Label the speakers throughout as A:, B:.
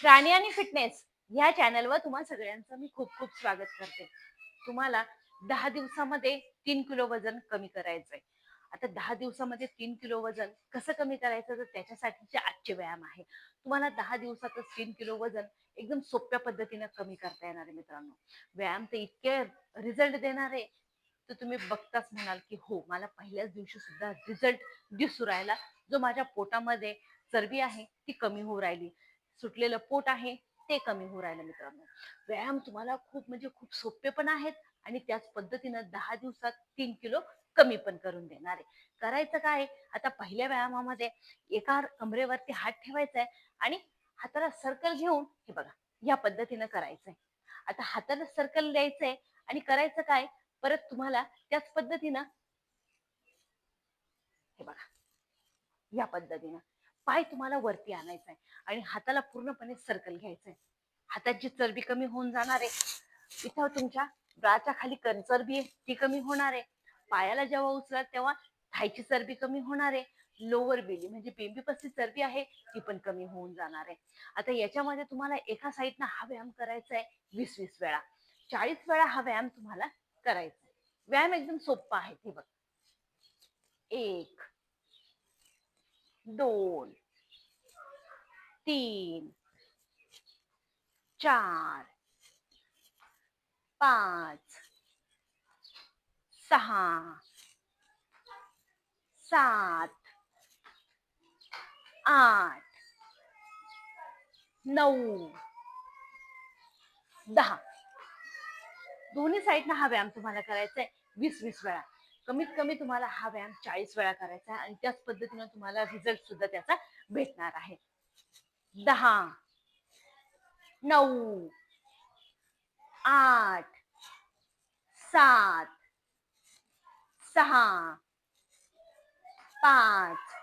A: प्राणी आणि फिटनेस ह्या चॅनलवर तुम्हाला सगळ्यांचं मी खूप खूप स्वागत करते. तुम्हाला दहा दिवसामध्ये तीन किलो वजन कमी करायचंय. आता दहा दिवसामध्ये तीन किलो वजन कसं कमी करायचं? तर त्याच्यासाठीचे आजचे व्यायाम आहे. तुम्हाला दहा दिवसातच तीन किलो वजन एकदम सोप्या पद्धतीने कमी करता येणार आहे मित्रांनो. व्यायाम तर इतके रिझल्ट देणार आहे. तर तुम्ही बघताच म्हणाल की हो मला पहिल्याच दिवशी सुद्धा रिझल्ट दिसू राहिला. जो माझ्या पोटामध्ये चरबी आहे ती कमी होऊ राहिली. सुटलेलं पोट आहे ते कमी होऊ राहिलं मित्रांनो. व्यायाम तुम्हाला खूप म्हणजे खूप सोपे पण आहेत आणि त्याच पद्धतीनं दहा दिवसात तीन किलो कमी पण करून देणार आहे. करायचं काय? आता पहिल्या व्यायामामध्ये एका कमरेवरती हात ठेवायचा आहे आणि हाताला सर्कल घेऊन हे बघा या पद्धतीनं करायचंय. आता हाताला सर्कल द्यायचंय आणि करायचं काय? परत तुम्हाला त्याच पद्धतीनं हे बघा या पद्धतीनं पाय तुम्हाला वरती आणायचा आहे आणि हाताला पूर्णपणे सर्कल घ्यायचंय. हाताची चरबी कमी होऊन जाणार आहे इथं तुमच्या ब्राच्या खाली कण चरबी आहे ती कमी होणार आहे. पायाला जेव्हा उचलात तेव्हा थायची चरबी कमी होणार आहे. लोअर बेली म्हणजे बेंबीपसची चरबी आहे ती पण कमी होऊन जाणार आहे. आता याच्यामध्ये तुम्हाला एका साईडनं हा व्यायाम करायचा आहे वीस वीस वेळा. चाळीस वेळा हा व्यायाम तुम्हाला करायचा आहे व्यायाम एकदम सोपा आहे ते बघ. एक दोन तीन चार पाच सहा सात आठ नऊ दहा. दोन्ही साईडनं हा व्यायाम तुम्हाला करायचा आहे वीस वीस वेळा. कमीत कमी तुम्हाला हा व्यायाम चाळीस वेळा करायचा आहे आणि त्याच पद्धतीने तुम्हाला रिझल्ट सुद्धा त्याचा भेटणार आहे. दहा नऊ आठ सात सहा पाच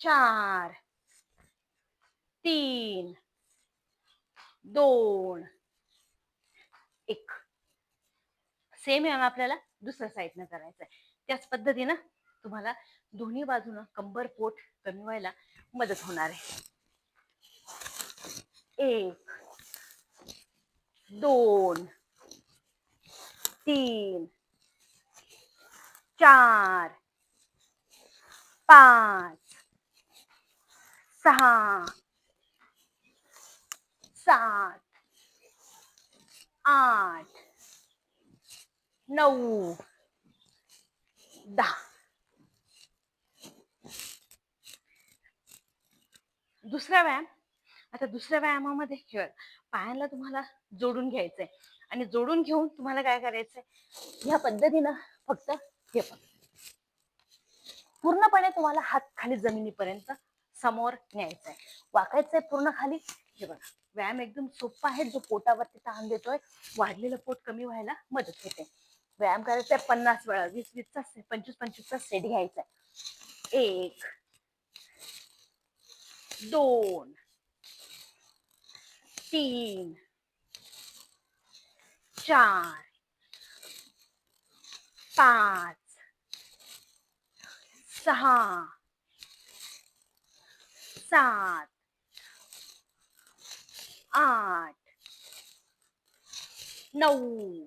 A: चार तीन दोन एक. सेम आहे आपल्याला? दुसऱ्या साईडनं करायचंय. आहे त्याच पद्धतीनं तुम्हाला दोन्ही बाजूनं कंबर पोट कमी व्हायला मदत होणार आहे. एक दोन तीन चार पाच सहा सात आठ नऊ दहा. दुसरा व्यायाम. आता दुसऱ्या व्यायामामध्ये हे पायांना तुम्हाला जोडून घ्यायचंय. आणि जोडून घेऊन तुम्हाला काय करायचंय? ह्या पद्धतीनं फक्त हे बघ पूर्णपणे तुम्हाला हात खाली जमिनीपर्यंत समोर न्यायचंय. आहे वाकायचंय पूर्ण खाली. हे बघा. व्यायाम एकदम सोपा आहे. जो पोटावरती ताण देतोय वाढलेलं पोट कमी व्हायला मदत होते. व्यायाम करायचा आहे पन्नास वेळा वीस वीसचा से- पंचवीस पंचवीसचा सेट घ्यायचा आहे. एक दोन तीन चार पाच सहा सात आठ नऊ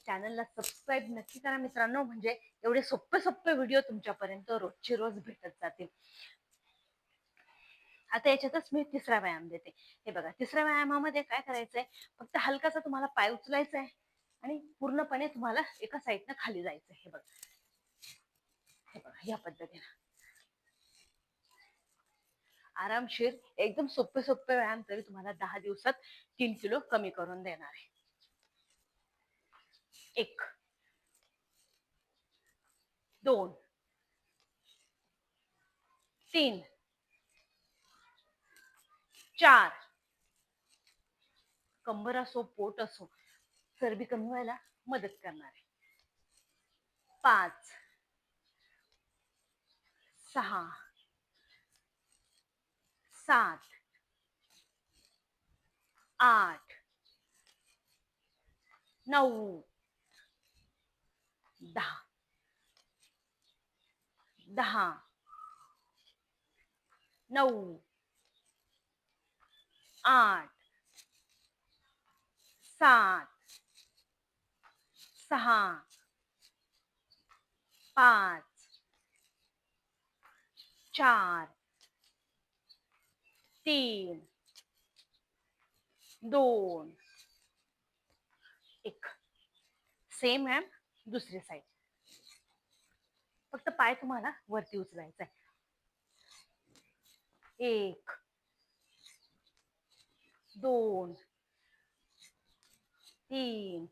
A: चॅनलला सबस्क्राईब नक्की करा मित्रांनो. म्हणजे एवढे सोपे सोपे व्हिडिओ तुमच्यापर्यंत रोजचे रोज भेटत जातील. आता याच्यातच मी तिसरा व्यायाम देते. हे बघा तिसऱ्या व्यायामामध्ये काय करायचंय? फक्त हलकासा तुम्हाला पाय उचलायचा आहे आणि पूर्णपणे तुम्हाला एका साईडनं खाली जायचंय. हे बघा. हे बघा या पद्धतीनं. आरामशीर एकदम सोपे सोपे व्यायाम तरी तुम्हाला दहा दिवसात तीन किलो कमी करून देणार आहे. एक. दोन. तीन. चार. कंबर असो पोट असो चरबी कमी व्हायला मदत करणार आहे. पाच. सहा. सात. आठ. नऊ. दहा. दहा. नऊ. आठ. सात. सहा. पाच. चार. तीन. दोन. एक. सेम मॅम दुसरी साईड फक्त पाय तुम्हाला वरती उचलायचा आहे एक दोन तीन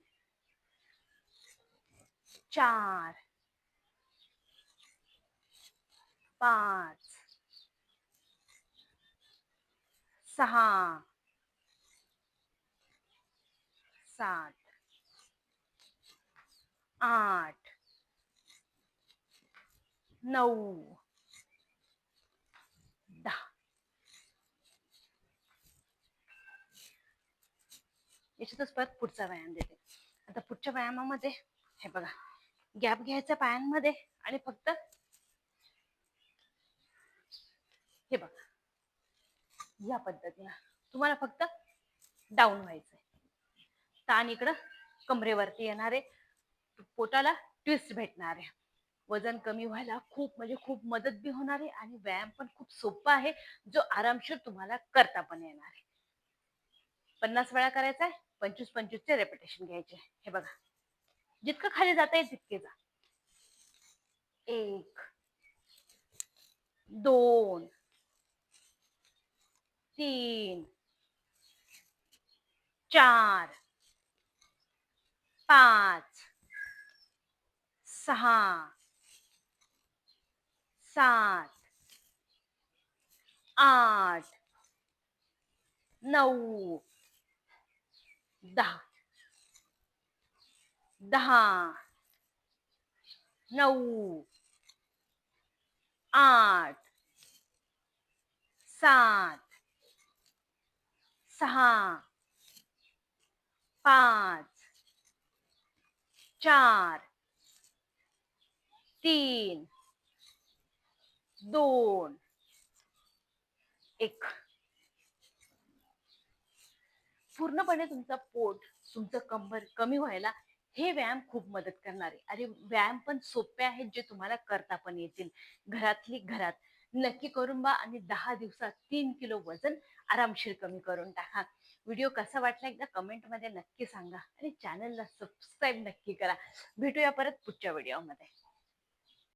A: चार पाच सहा सात. आठ. नऊ. दहा. याच्यातच परत पुढचा व्यायाम देते. आता पुढच्या व्यायामामध्ये हे बघा गॅप घ्यायचा पायांमध्ये आणि फक्त हे बघा. या पद्धतीनं. तुम्हाला फक्त डाऊन व्हायचंय. ताण इकडं कमरेवरती येणार आहे पोटाला ट्विस्ट भेटणार आहे. वजन कमी व्हायला खूप म्हणजे खूप मदत बी होणार आहे आणि व्यायाम पण खूप सोपा आहे जो आरामशीर तुम्हाला करता पण येणार आहे. पन्नास वेळा करायचा आहे पंचवीस पंचवीसचे रेपिटेशन घ्यायचे हे बघा. जितकं खाली जाता येईल तितके जा. एक दोन तीन चार पाच सहा सात आठ नऊ दहा दहा नऊ आठ सात सहा पाच चार तीन दोन एक. पूर्णपणे तुमचा पोट तुमचं कंबर कमी व्हायला हे व्यायाम खूप मदत करणार. आहे अरे व्यायाम पण सोपे आहेत जे तुम्हाला करता पण येतील. घरातली घरात नक्की करून बा आणि दहा दिवसात तीन किलो वजन आरामशीर कमी करून टाका. व्हिडिओ कसा वाटला एकदा कमेंटमध्ये नक्की सांगा आणि चॅनलला सबस्क्राईब नक्की करा. भेटूया परत पुढच्या व्हिडिओमध्ये.